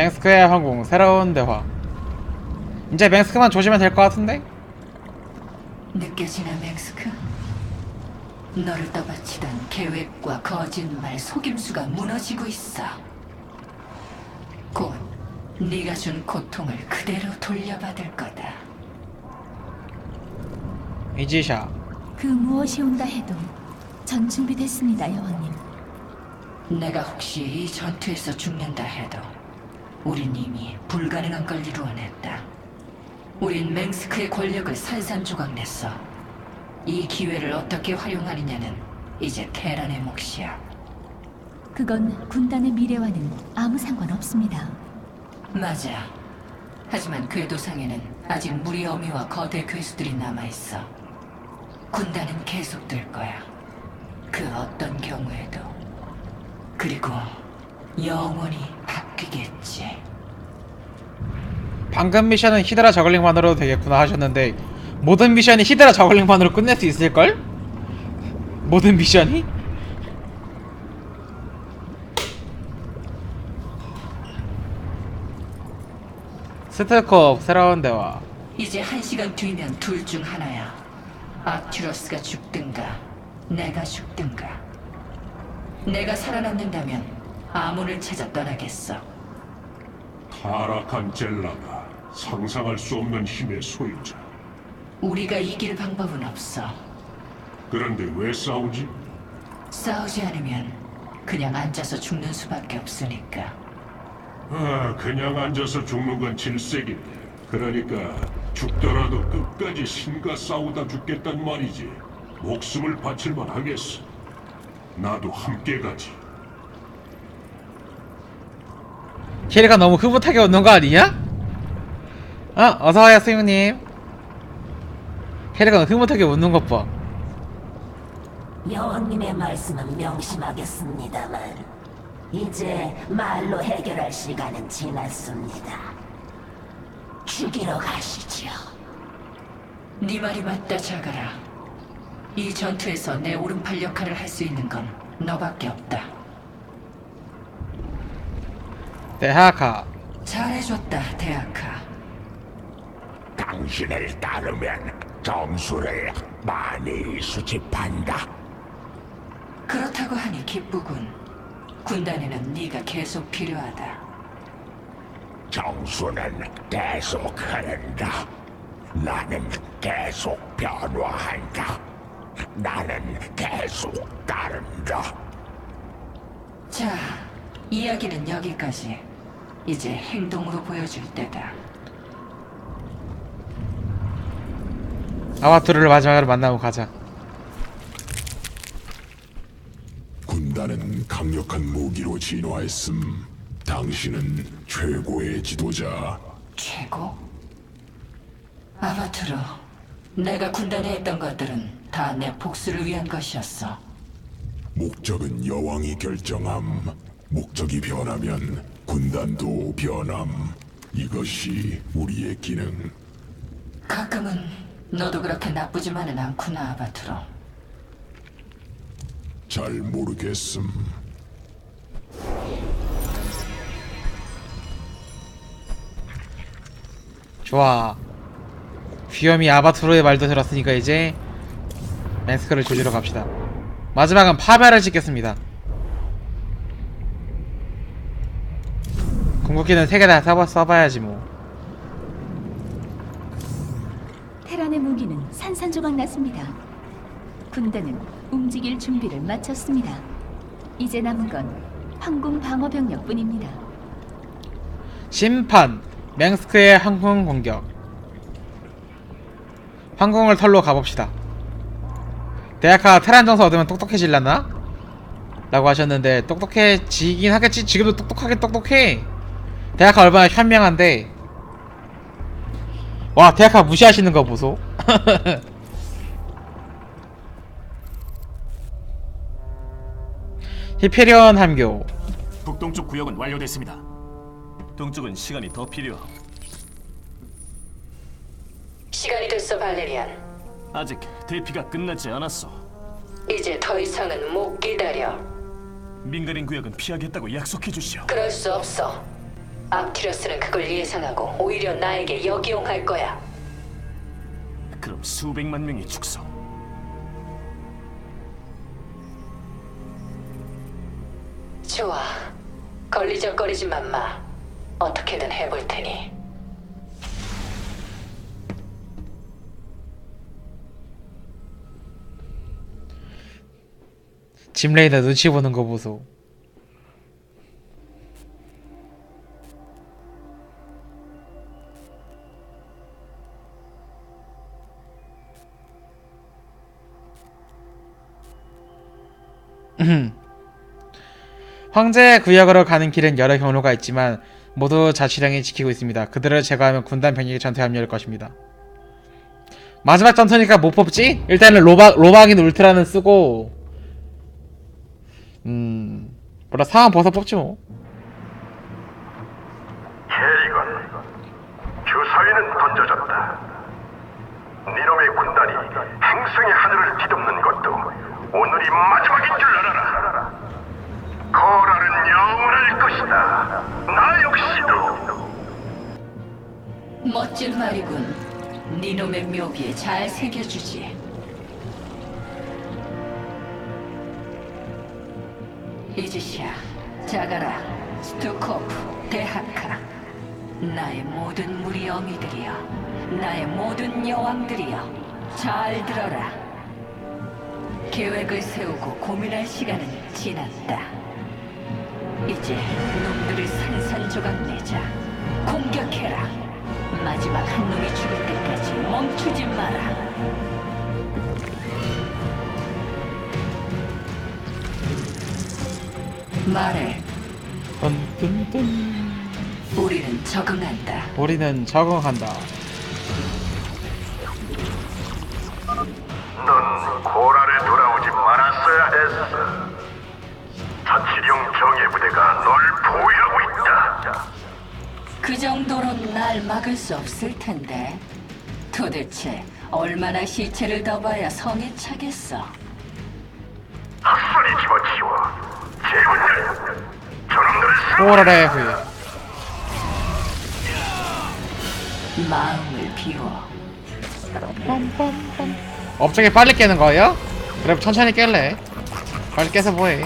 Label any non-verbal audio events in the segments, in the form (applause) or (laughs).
맹스크의 항공 새로운 대화 이제 맹스크만 조심하면 될 것 같은데? 느껴지나 맹스크? 너를 떠받치던 계획과 거짓말, 속임수가 무너지고 있어. 곧 네가 준 고통을 그대로 돌려받을 거다. 이지샤 그 무엇이 온다 해도 전 준비됐습니다, 여왕님. 내가 혹시 이 전투에서 죽는다 해도 우린 이미 불가능한 걸 이루어냈다. 우린 맹스크의 권력을 산산조각냈어. 이 기회를 어떻게 활용하느냐는 이제 테란의 몫이야. 그건 군단의 미래와는 아무 상관없습니다. 맞아. 하지만 궤도상에는 아직 무리 어미와 거대 괴수들이 남아있어. 군단은 계속될 거야. 그 어떤 경우에도. 그리고 영원히 바 뀌겠지. 방금 미션은 히드라 저글링만으로도 되겠구나 하셨는데 모든 미션이 히드라 저글링만으로 끝낼 수 있을걸? 모든 미션이? 스트컵 새로운 대화 이제 한 시간 뒤면 둘 중 하나야. 아큐러스가 죽든가, 내가 죽든가. 내가 살아남는다면 아문을 찾아 떠나겠어. 타락한 젤라가 상상할 수 없는 힘의 소유자. 우리가 이길 방법은 없어. 그런데 왜 싸우지? 싸우지 않으면 그냥 앉아서 죽는 수밖에 없으니까. 아, 그냥 앉아서 죽는 건 질색이네. 그러니까 죽더라도 끝까지 신과 싸우다 죽겠단 말이지. 목숨을 바칠만 하겠어. 나도 함께 가지. 캐리가 너무 흐뭇하게 웃는 거 아니냐? 어? 어서와요 스님님 캐리가 흐뭇하게 웃는 것 봐 여왕님의 말씀은 명심하겠습니다만 이제 말로 해결할 시간은 지났습니다. 죽이러 가시죠. 네 말이 맞다, 자가라. 이 전투에서 내 오른팔 역할을 할 수 있는 건 너밖에 없다. 대하카 잘해줬다, 대학하. 당신을 따르면 점수를 많이 수집한다. 그렇다고 하니 기쁘군. 군단에는 네가 계속 필요하다. 정수는 계속 흐른다. 나는 계속 변화한다. 나는 계속 따른다. 자, 이야기는 여기까지. 이제 행동으로 보여줄 때다. 아바투르를 마지막으로 만나고 가자 군단은 강력한 무기로 진화했음. 당신은 최고의 지도자. 최고? 아바트로, 내가 군단에 했던 것들은 다 내 복수를 위한 것이었어. 목적은 여왕이 결정함. 목적이 변하면 군단도 변함. 이것이 우리의 기능. 가끔은 너도 그렇게 나쁘지만은 않구나, 아바트로. 잘 모르겠음. 좋아 귀염이 아바투르의 말도 들었으니까 이제 맹스크를 조지러 갑시다 마지막은 파멸을 짓겠습니다 궁극기는 3개 다 써봐, 써봐야지 뭐 테란의 무기는 산산조각 났습니다. 군단은 움직일 준비를 마쳤습니다. 이제 남은 건 항공 방어 병력뿐입니다. 심판 맹스크의 항공 공격 항공을 털로 가봅시다 대학가 테란 정서 얻으면 똑똑해질라나? 라고 하셨는데 똑똑해지긴 하겠지 지금도 똑똑하게 똑똑해 대학가 얼마나 현명한데 와 대학가 무시하시는 거 보소 (laughs) 히페리온 함교 북동쪽 구역은 완료됐습니다. 동쪽은 시간이 더 필요하오. 시간이 됐어, 발레리안. 아직 대피가 끝나지 않았어. 이제 더 이상은 못 기다려. 민간인 구역은 피하겠다고 약속해 주시오. 그럴 수 없어. 암티러스는 그걸 예상하고 오히려 나에게 역이용할 거야. 그럼 수백만 명이 죽소. 좋아. 걸리적거리지만 마. 어떻게든 해볼 테니. 짐 레이더 눈치 보는 거 보소. (clears throat) 황제 구역으로 가는 길은 여러 경로가 있지만 모두 자치령이 지키고 있습니다. 그들을 제거하면 군단 병력이 전투에 합류할 것입니다. 마지막 전투니까 못 뽑지? 일단은 로박 로박인 울트라는 쓰고 음 뭐라 상황 벗어 뽑지 뭐. 캐리건, 주사위는 던져졌다. 니놈의 군단이 행성의 하늘을 뒤덮는 오늘이 마지막인 줄 알아라. 거라는 영원할 것이다. 나 역시도. 멋진 말이군. 니놈의 묘비에 잘 새겨주지. 이지시아, 자가라, 스투코프, 데하카. 나의 모든 무리 어미들이여, 나의 모든 여왕들이여, 잘 들어라. 계획을 세우고 고민할 시간은 지났다. 이제 놈들을 산산조각 내자. 공격해라. 마지막 한 놈이 죽을 때까지 멈추지 마라. 말해. 뚠뚠뚠. 우리는 적응한다. 우리는 적응한다. 넌 고랄에 돌아오지 말았어야 했어. 자치령 정예부대가 널 보호하고 있다. 그 정도로 날 막을 수 없을 텐데. 도대체 얼마나 시체를 더 봐야 성에 차겠어? 헛소리 집어치워. 제군들, 저놈들을 사 호라의 후예. 마음을 비워. 업적이 빨리 깨는 거예요? 그래 천천히 깰래. 빨리 깨서 뭐해?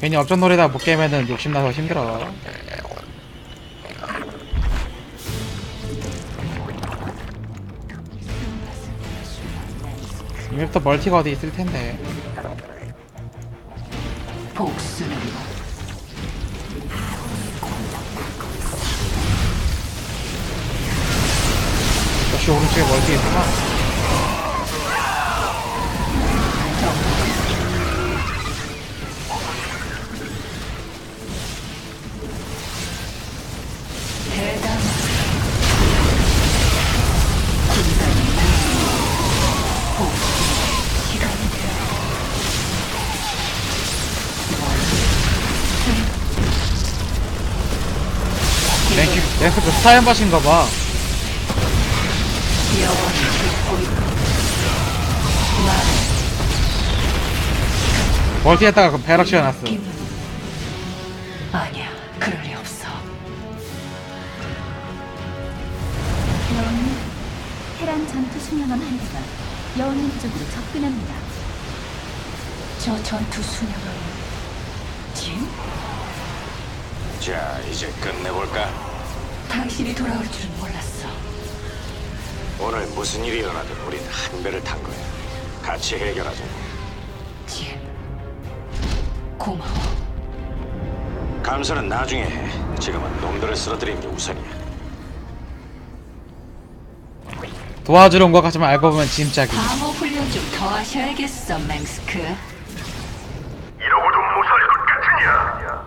괜히 업적 놀이다 못 깨면은 욕심나서 힘들어. 이맵부터 멀티가 어디 있을 텐데. 복수는 역시 오른쪽에 멀티 있구나. 랭크, 랭크 그 스타일 바신가 봐. 멀티했다가 그 배럭 씌워놨어. 기분 아니야 그럴 리 없어 여왕님, 테란 전투 수명함 한 대가 여왕님 쪽으로 접근합니다. 저 전투 수명은 짐? 자, 이제 끝내볼까? 당신이 돌아올 줄은 몰랐어 오늘 무슨 일이 일어나든 우린 한 배를 탄 거야. 같이 해결하자. 짐 고마워 감사는 나중에 해. 지금은 놈들을 쓰러뜨리는 게 우선이야. 도와주러 온 것 같지만 알고 보면 짐짝이. 방어 훈련 좀 더 하셔야겠어 맹스크 이러고도 무사할 것 같으냐?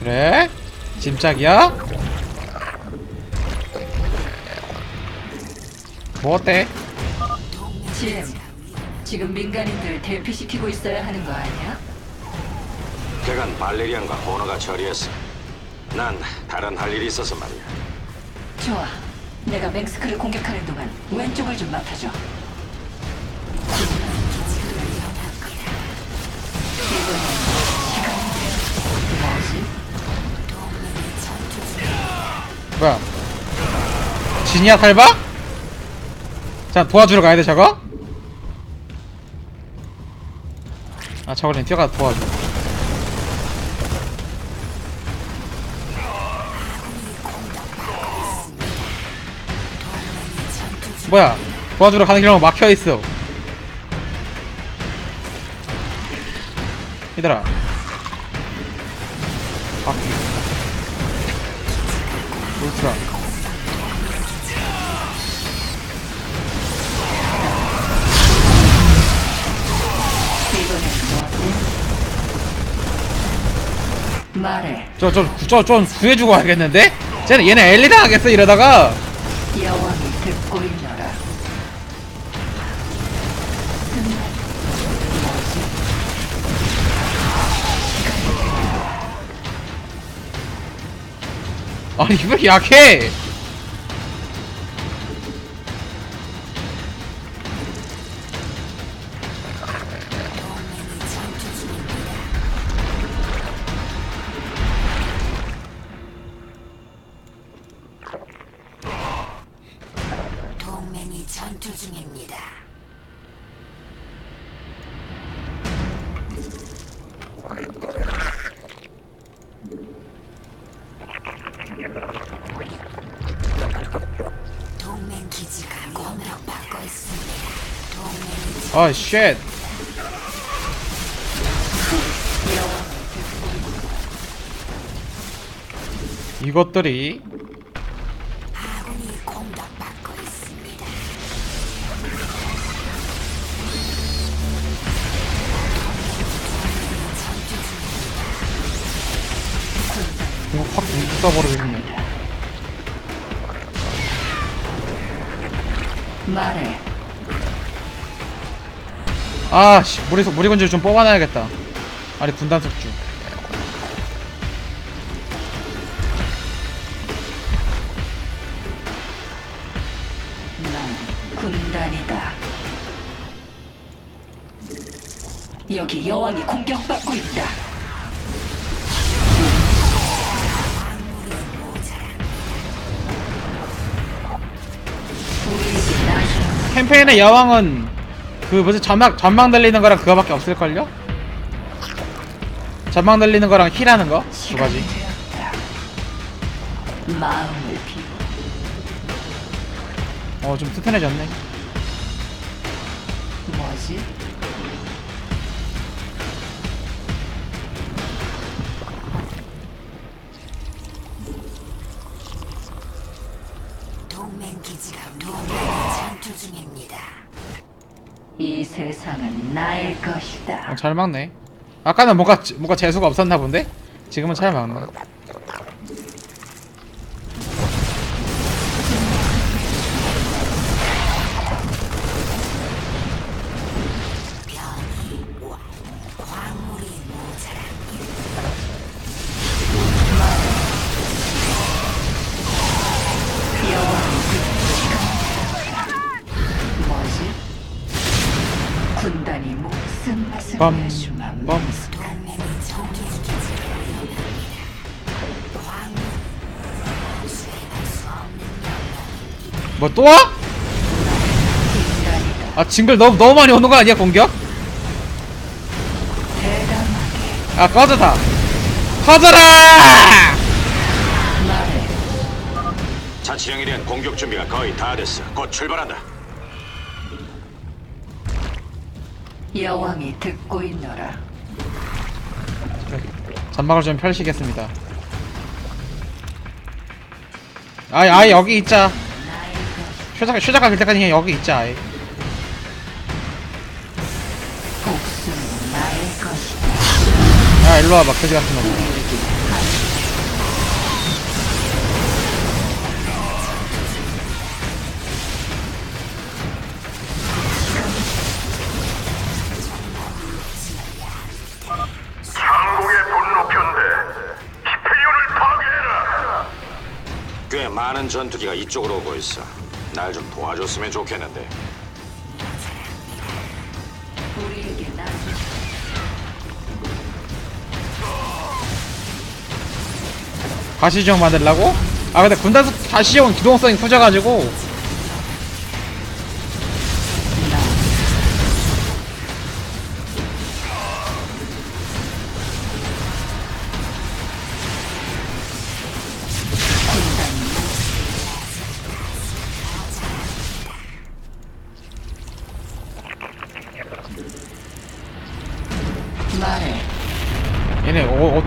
그래? 짐짝이야? 뭐 어때? 짐 지금 민간인들 대피시키고 있어야 하는 거 아니야? 그건 발레리안과 호너가 처리했어. 난 다른 할 일이 있어서 말이야. 좋아 내가 맹스크를 공격하는 동안 왼쪽을 좀 맡아줘. 뭐야? 진이야 살바? 자 도와주러 가야 돼 저거? 아 저걸 뛰어가 도와줘. 뭐야? 도와주러 가는 길은 막혀 있어. 얘들아. 바퀴. 울트라. 말해. 저저저좀 구해주고 가야겠는데? 쟤는 얘네 엘리 당하겠어 이러다가 여왕이 듣고 있노라. 아니 왜 이렇게 약해? 쉣. 이것들이. 이거 확 쏴버리겠네. 말해. 아씨 무리 무리군주를 좀 뽑아놔야겠다. 아니. 난 군단이다. 여기 여왕이 공격받고 있다. 캠페인의 여왕은 그 뭐지 전막 전망 들리는 거랑 그거밖에 없을 걸요? 전망 들리는 거랑 힐하는 거 두 가지. 되었다. 마음을 비워 어 좀 튼튼해졌네. 뭐지? 나의 것이다. 어, 잘 막네. 아까는 뭔가 뭔가 재수가 없었나 본데 지금은 잘 막네. 뭐 또 와? 아 징글 너무 너무 많이 오는 거 아니야 공격? 아 꺼져 다. 꺼져라! 자치령에 대한 공격 준비가 거의 다 됐어. 곧 출발한다. 여왕이 듣고 있노라. 전막을 좀 펼치겠습니다. 아이 아이 여기 있자. 휴작 휴작가 길 때까지 그냥 여기 있자. 야 일로 와봐 그지 같은 놈. 상공의 분노 편대 히페리온을 파괴해라 꽤 많은 테란 전투기가 이쪽으로 오고 있어. 날 좀 도와줬으면 좋겠는데. 우리에게 나 가시지형 만들라고? 아 근데 군단 가시지형은 기동성이 후져가지고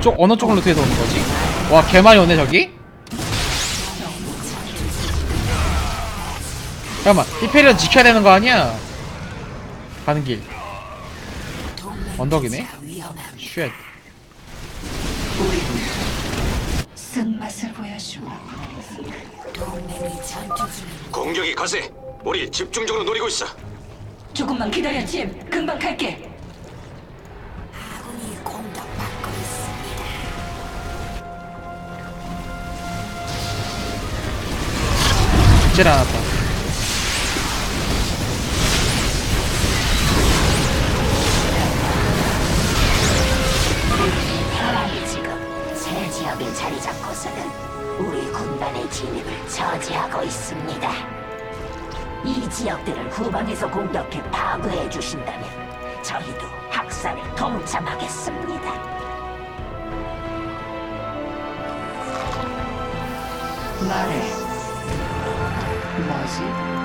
쪽 어느 쪽으로 뒤에서 오는 거지? 와 개많이 오네 저기? 잠깐만 히페리온 지켜야 되는 거 아니야? 가는 길 언덕이네? 쉣 쓴맛을 보여주마. 공격이 거세. 우리 집중적으로 노리고 있어. 조금만 기다려, 짐. 금방 갈게. 죽질 않았다 상황이 지금 새 지역에 자리 잡고서는 우리 군단의 진입을 저지하고 있습니다. 이 지역들을 후방에서 공격해 파괴해 주신다면 저희도 학살에 동참하겠습니다. 말해. 뭐지?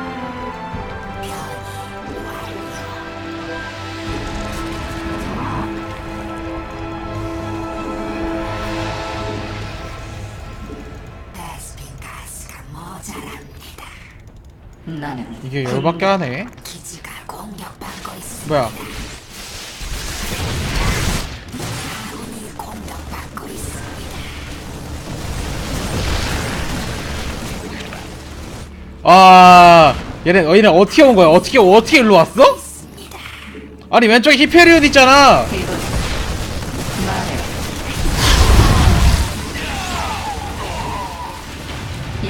모자랍니다. 나는 이게 열받게 하네 기지가 공격받고 있습니다. 뭐야 아 얘네 어, 얘네 어떻게 온 거야 어떻게 어떻게 일로 왔어? 아니 왼쪽에 히페리온 있잖아 이곳 말해.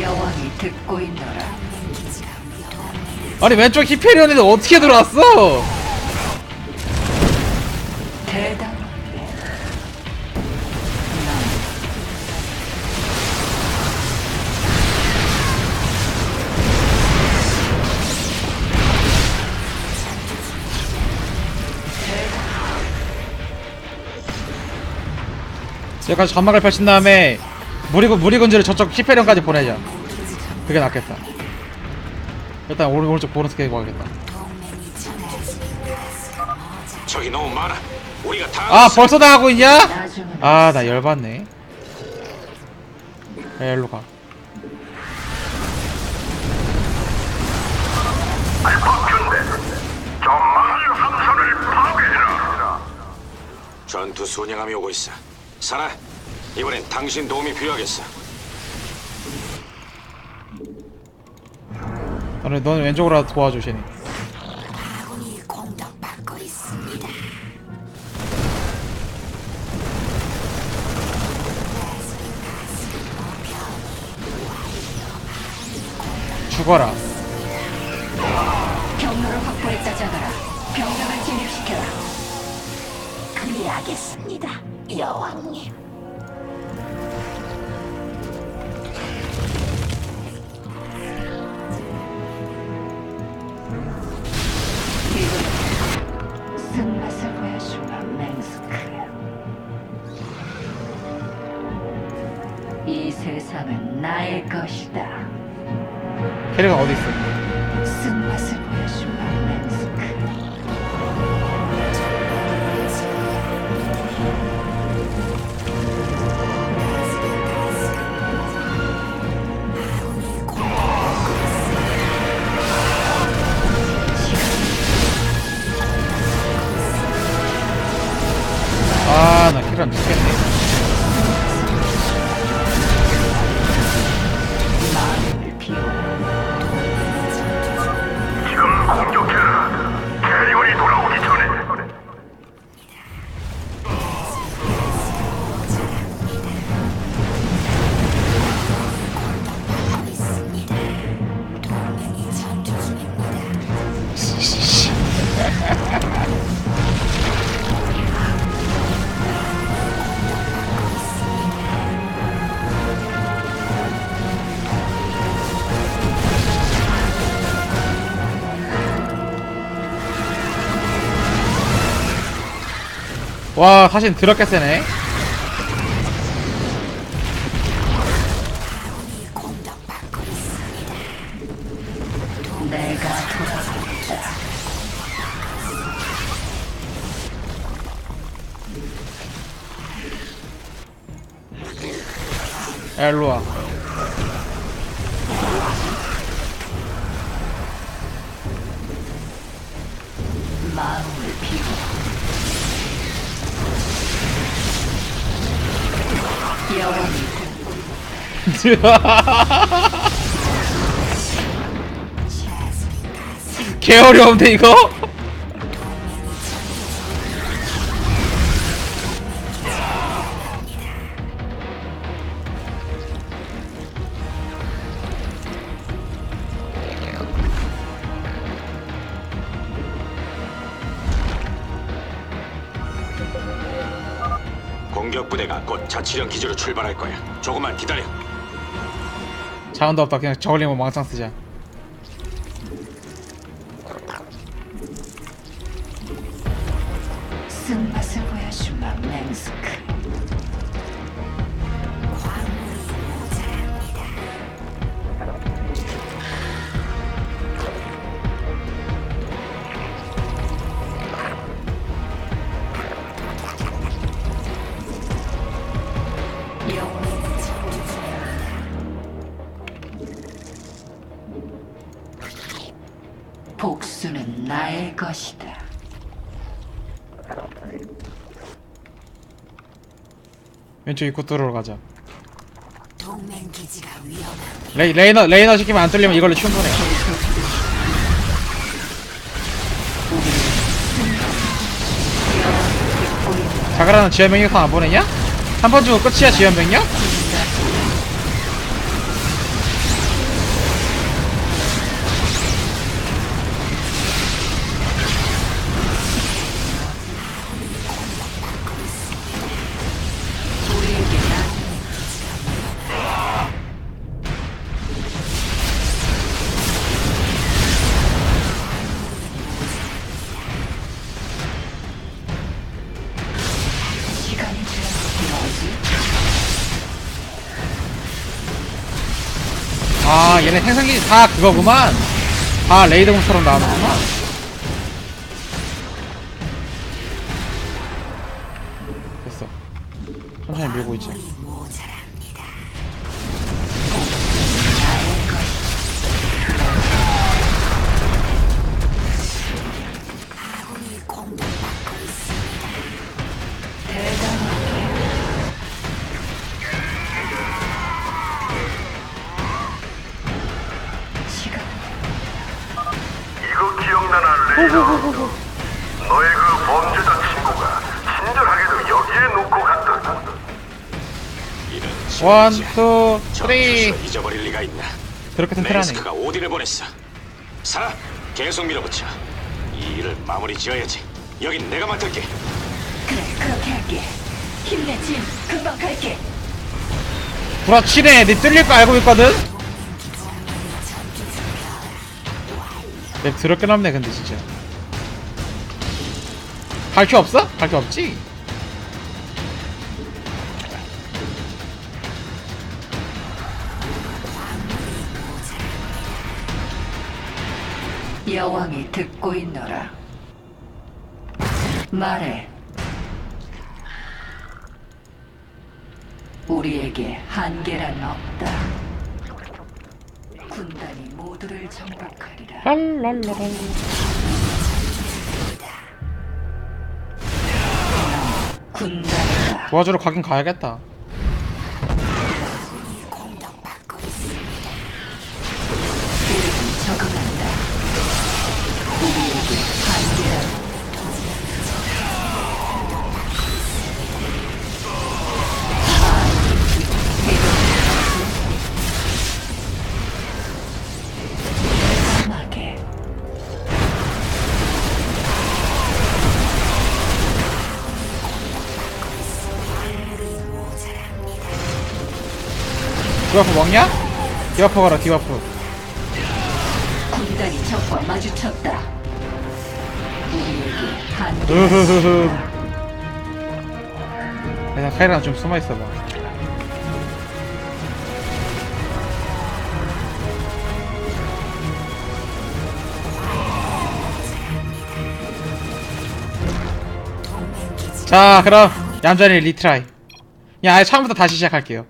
여왕이 듣고 있노라. 아니 왼쪽 히페리온에 어떻게 들어왔어? 여기까지 점막을 펼친 다음에 무리군 무리군주를 저쪽 히페리온까지 보내자 그게 낫겠다 일단 오른 오른쪽 보너스 깨고 가겠다 저기 너무 많아. 우리가 다. 아 벌써 나가고 있냐? 아 나 열받네 야 일로 가. 전투 순양함이 오고 있어. 사라. 이번엔 당신 도움이 필요하겠어. 너는 너는 왼쪽으로 도와줘 쟤네 아군이 공격받고 있습니다. 죽어라 경로를 확보했다 자가라. 병력을 진입시켜라. 그리하겠습니다, 여왕님. 이 세상은 나의 것이다. 캐리가 어디 있어? 아나 캐리랑 와 사실 드럽게 세네. 일로와 개 어려운데 이거? 치령 기지로 출발할 거야. 조금만 기다려. 자원도 없다 그냥 저걸리면 왕창 쓰자 왼쪽 입구 뚫으러 가자 동맹 기지가 위험한 레이, 레이너 레이너 시키면 안 뚫리면 이걸로 충분해 자그라는 지연 병력 안 보내냐? 한 번 주고 끝이야 지연 병력? 얘네 생성기 다 그거구만. 다 레이더공처럼 나오는구나 원. 투, 저 쓰리 잊어버릴 리가 있나? 그렇게 튼튼하네 맹스크가 오딘을 보냈어. 살아, 계속 밀어붙여. 이 일을 마무리 지어야지. 여긴 내가 맡을게. 그래 그렇게 할게 힘내 짐 금방 갈게 부라치네 니 뚫릴 거 알고 있거든? 맵 더럽게 남네 근데 진짜 갈퀴 없어? 갈퀴 없지? 여왕이 듣고 있노라. 말해. 우리에게 한계란 없다. 군단이 모두를 정복하리라. 랄랄라랄 군단이다. 도와주러 가긴 가야겠다 디바프 먹냐? 디바프 가라 디바프 군단이 적과 마주쳤다. 우리에게 한계. 으흐흐흐 그래서 카이랑 좀 숨어 있어봐. 자, 그럼 얌전히 리트라이. 야, 아예 처음부터 다시 시작할게요.